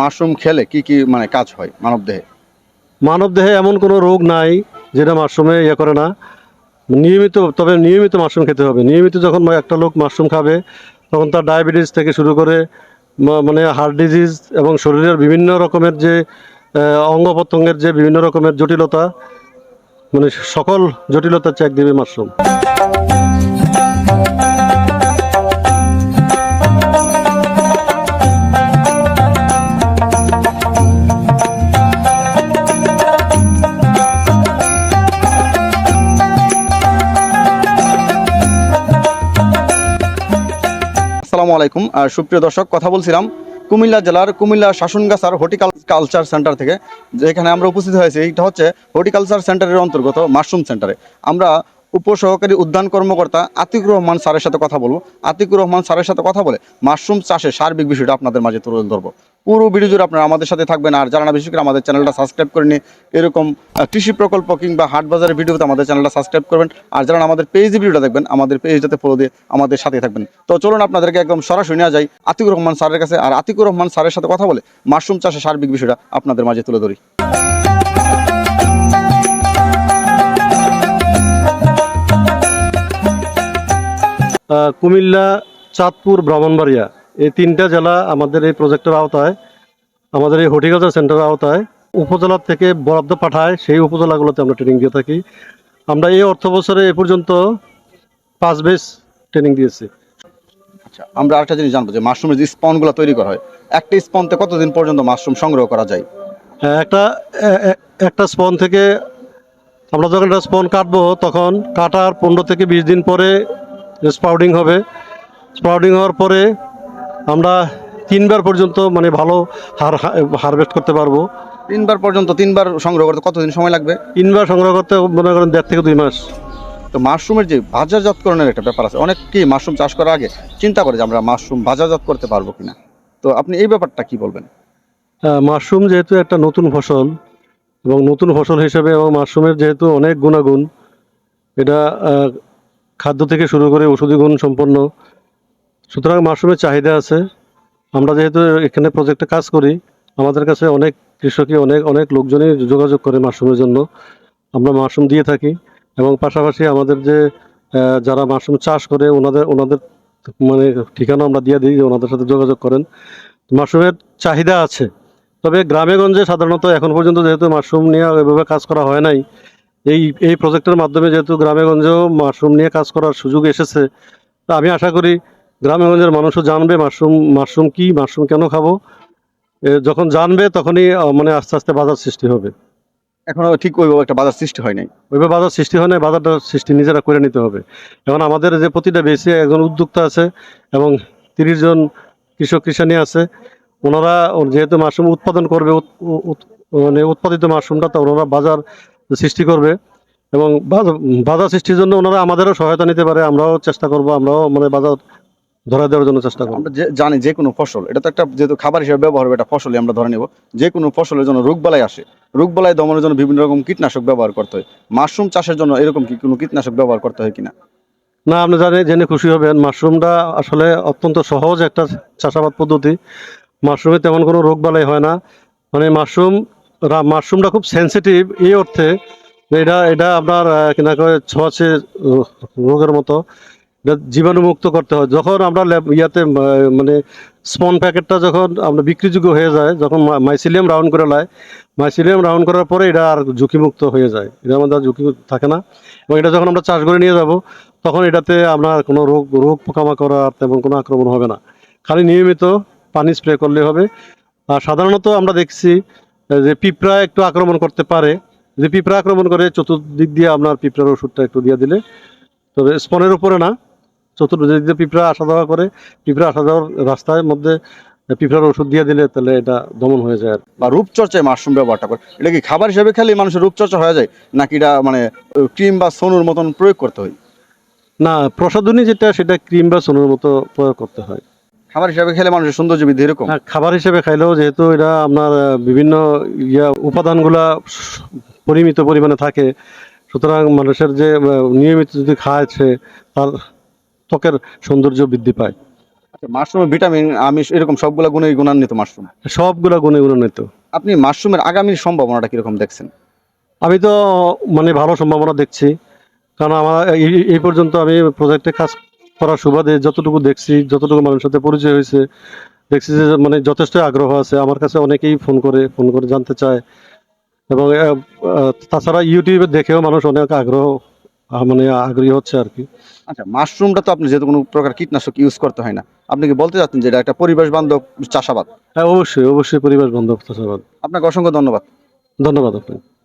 Mushroom খেলে কি কি মানে কাজ হয় মানব দেহে? মানব দেহে এমন কোনো রোগ নাই যেটা মাশরুমে ইয়ে করে না। নিয়মিত, তবে নিয়মিত মাশরুম খেতে হবে। নিয়মিত যখন একটা লোক মাশরুম খাবে, তখন তার ডায়াবেটিস থেকে শুরু করে মানে হার্ট ডিজিজ এবং শরীরের বিভিন্ন রকমের যে অঙ্গ প্রত্যঙ্গের যে বিভিন্ন রকমের জটিলতা মানে সকল জটিলতা চেক দেবে মাশরুম। আলাইকুম। সুপ্রিয় দর্শক, কথা বলছিলাম কুমিল্লা জেলার কুমিল্লা শাসনগাছার কালচার সেন্টার থেকে, যেখানে আমরা উপস্থিত হয়েছি। এটা হচ্ছে হর্টিকালচার সেন্টারের অন্তর্গত মাশরুম সেন্টারে। আমরা উপসহকারী উদ্যান কর্মকর্তা আতিকুর রহমান স্যারের সাথে কথা বলব। আতিকুর রহমান স্যারের সাথে কথা বলে মাশরুম চাষে সার্বিক বিষয়টা আপনাদের মাঝে তুলে ধরবো। পুরো ভিডিও জুড়ে আপনারা আমাদের সাথে থাকবেন। আর যারা না বিশেষ করে আমাদের চ্যানেলটা সাবস্ক্রাইব করেনি এরকম কৃষি প্রকল্প কিংবা হাট বাজারের ভিডিওতে আমাদের চ্যানেলটা সাবস্ক্রাইব করবেন। আর যারা আমাদের পেজে ভিডিওটা দেখবেন, আমাদের পেজটাতে ফলো দিয়ে আমাদের সাথে থাকবেন। তো চলুন আপনাদেরকে একদম সরাসরি নেওয়া যায় আতিকুর রহমান স্যারের কাছে। আর আতিকুর রহমান স্যারের সাথে কথা বলে মাশরুম চাষে সার্বিক বিষয়টা আপনাদের মাঝে তুলে ধরি। কুমিল্লা চাঁদপুর ব্রাহ্মণবাড়িয়া। এই তিনটা জেলা আমাদের এই প্রজেক্টের আওতায় আমাদের এই হর্টিকালচার সেন্টারের আওতায় উপজেলা থেকে বরাদ্দ পাঠায় সেই উপজেলাগুলোতে আমরা ট্রেনিং দিয়ে থাকি। আমরা এই অর্থ বছরে এ পর্যন্ত পাঁচ বেস ট্রেনিং দিয়েছি। আচ্ছা আমরা আরেকটা জিনিস জানব যে মাশরুমের যে স্পনগুলো তৈরি করা হয় একটা স্পনতে কতদিন পর্যন্ত মাশরুম সংগ্রহ করা যায়? হ্যাঁ, একটা একটা স্পন থেকে আমরা যখন একটা স্পন কাটবো তখন কাটার পনেরো থেকে বিশ দিন পরে স্পাউডিং হবে। স্পাউডিং হওয়ার পরে আমরা তিনবার পর্যন্ত মানে ভালো হার হারভেস্ট করতে পারব। তিনবার পর্যন্ত তিনবার সংগ্রহ করতে কতদিন সময় লাগবে? তিনবার সংগ্রহ করতে মনে করেন দেড় থেকে দুই মাস। তো মাশরুমের যে বাজারজাতকরণের একটা ব্যাপার আছে অনেক অনেকেই মাশরুম চাষ করার আগে চিন্তা করে যে আমরা মাশরুম বাজারজাত করতে পারব কিনা। তো আপনি এই ব্যাপারটা কি বলবেন? মাশরুম যেহেতু একটা নতুন ফসল এবং নতুন ফসল হিসেবে এবং মাশরুমের যেহেতু অনেক গুণাগুণ এটা খাদ্য থেকে শুরু করে ওষুধি গুণ সম্পন্ন। সুতরাং মাশরুমের চাহিদা আছে। আমরা যেহেতু এখানে প্রজেক্টে কাজ করি, আমাদের কাছে অনেক কৃষকই, অনেক অনেক লোকজনই যোগাযোগ করে মাশরুমের জন্য। আমরা মাশরুম দিয়ে থাকি এবং পাশাপাশি আমাদের যে যারা মাশরুম চাষ করে, ওনাদের ওনাদের মানে ঠিকানা আমরা দিয়ে দিই ওনাদের সাথে যোগাযোগ করেন। মাশরুমের চাহিদা আছে। তবে গ্রামেগঞ্জে সাধারণত এখন পর্যন্ত যেহেতু মাশরুম নিয়ে এভাবে কাজ করা হয় নাই এই এই প্রজেক্টের মাধ্যমে যেহেতু গ্রামে গঞ্জেও মাশরুম নিয়ে কাজ করার সুযোগ এসেছে তা আমি আশা করি গ্রামে গঞ্জের মানুষও জানবে মাশরুম মাশরুম কি মাশরুম কেন খাব। যখন জানবে তখনই মানে আস্তে আস্তে বাজার সৃষ্টি হবে। এখনও ঠিক ওইভাবে একটা বাজার সৃষ্টি হয় নাই। ওইভাবে বাজার সৃষ্টি হয় না বাজারটা সৃষ্টি নিজেরা করে নিতে হবে। এখন আমাদের যে প্রতিটা বেসে একজন উদ্যোক্তা আছে এবং তিরিশ জন কৃষক কৃষানি আছে ওনারা যেহেতু মাশরুম উৎপাদন করবে মানে উৎপাদিত মাশরুমটা তো ওনারা বাজার সৃষ্টি করবে এবং বাজার- বাজার সৃষ্টির জন্য ওনারা আমাদেরও সহায়তা নিতে পারে আমরাও চেষ্টা করব আমরাও মানে বাজার ধরা দেওয়ার জন্য চেষ্টা করব। আমরা জানি যে কোনো ফসল এটা তো একটা যেহেতু খাবার হিসেবে ব্যবহার হবে এটা ফসলই আমরা ধরে নেব। যে কোনো ফসলের জন্য রোগবালাই আসে রোগবালাই দমনের জন্য বিভিন্ন রকম কীটনাশক ব্যবহার করতে হয়। মাশরুম চাষের জন্য এরকম কি কোনো কীটনাশক ব্যবহার করতে হয় কিনা? না আপনি জানে জেনে খুশি হবেন মাশরুমটা আসলে অত্যন্ত সহজ একটা চাষাবাদ পদ্ধতি। মাশরুমে তেমন কোনো রোগ বালাই হয় না। মানে মাশরুম মাশরুমটা খুব সেনসিটিভ এই অর্থে এটা এটা আপনার কিনা করে ছোঁয়াচে রোগের মতো। এটা জীবাণুমুক্ত করতে হয়। যখন আমরা ইয়াতে মানে স্পন প্যাকেটটা যখন আমরা বিক্রিযোগ্য হয়ে যায়, যখন মাইসিলিয়াম রাউন্ড করে নেয় মাইসিলিয়াম রাউন্ড করার পরে এটা আর ঝুঁকিমুক্ত হয়ে যায়। এটা আমাদের ঝুঁকি থাকে না। এবং এটা যখন আমরা চাষ করে নিয়ে যাব, তখন এটাতে আপনার কোনো রোগ রোগ পোকামাকড় আর তেমন কোনো আক্রমণ হবে না। খালি নিয়মিত পানি স্প্রে করলে হবে। আর সাধারণত আমরা দেখছি যে পিঁপড়া একটু আক্রমণ করতে পারে যে পিঁপড়া আক্রমণ করে চতুর্দিক দিয়ে আপনার পিঁপড়ার ওষুধটা একটু দিয়ে দিলে তবে স্পনের উপরে না চতুর্দিক দিয়ে পিঁপড়া আসা যাওয়া করে পিঁপড়া আসা যাওয়ার রাস্তার মধ্যে পিঁপড়ার ওষুধ দিয়ে দিলে তাহলে এটা দমন হয়ে যায় আর। বা রূপচর্চায় মাশরুম ব্যবহারটা করে। এটা কি খাবার হিসেবে খেলে মানুষের রূপচর্চা হয়ে যায় নাকি এটা মানে ক্রিম বা সোনুর মতন প্রয়োগ করতে হয়? না প্রসাধনী যেটা সেটা ক্রিম বা সোনার মতো প্রয়োগ করতে হয়। খাবার হিসেবে খেলে মানুষের সৌন্দর্য বৃদ্ধি এরকম? হ্যাঁ, খাবার হিসেবে খাইলেও যেহেতু এটা আপনার বিভিন্ন ইয়া উপাদানগুলা পরিমিত পরিমাণে থাকে সুতরাং মানুষের যে নিয়মিত যদি খায় সে তার ত্বকের সৌন্দর্য বৃদ্ধি পায়। মাশরুমের ভিটামিন আমিষ এরকম সবগুলা গুণে গুণান্বিত মাশরুম? সবগুলা গুণে গুণান্বিত। আপনি মাশরুমের আগামী সম্ভাবনাটা কীরকম দেখছেন? আমি তো মানে ভালো সম্ভাবনা দেখছি কারণ আমার এই- এই পর্যন্ত আমি প্রজেক্টে কাজ করার সুবাদে যতটুকু দেখছি যতটুকু মানুষের সাথে পরিচয় হয়েছে দেখছি যে মানে যথেষ্ট আগ্রহ আছে। আমার কাছে অনেকেই ফোন করে ফোন করে জানতে চায়। এবং তাছাড়া ইউটিউবে দেখেও মানুষ অনেক আগ্রহ মানে আগ্রহী হচ্ছে আর কি। আচ্ছা মাশরুমটা তো আপনি যেহেতু কোনো প্রকার কীটনাশক ইউজ করতে হয় না আপনি কি বলতে চাচ্ছেন যে এটা একটা পরিবেশ বান্ধব চাষাবাদ? হ্যাঁ অবশ্যই অবশ্যই পরিবেশ বান্ধব চাষাবাদ। আপনাকে অসংখ্য ধন্যবাদ। ধন্যবাদ আপনাকে।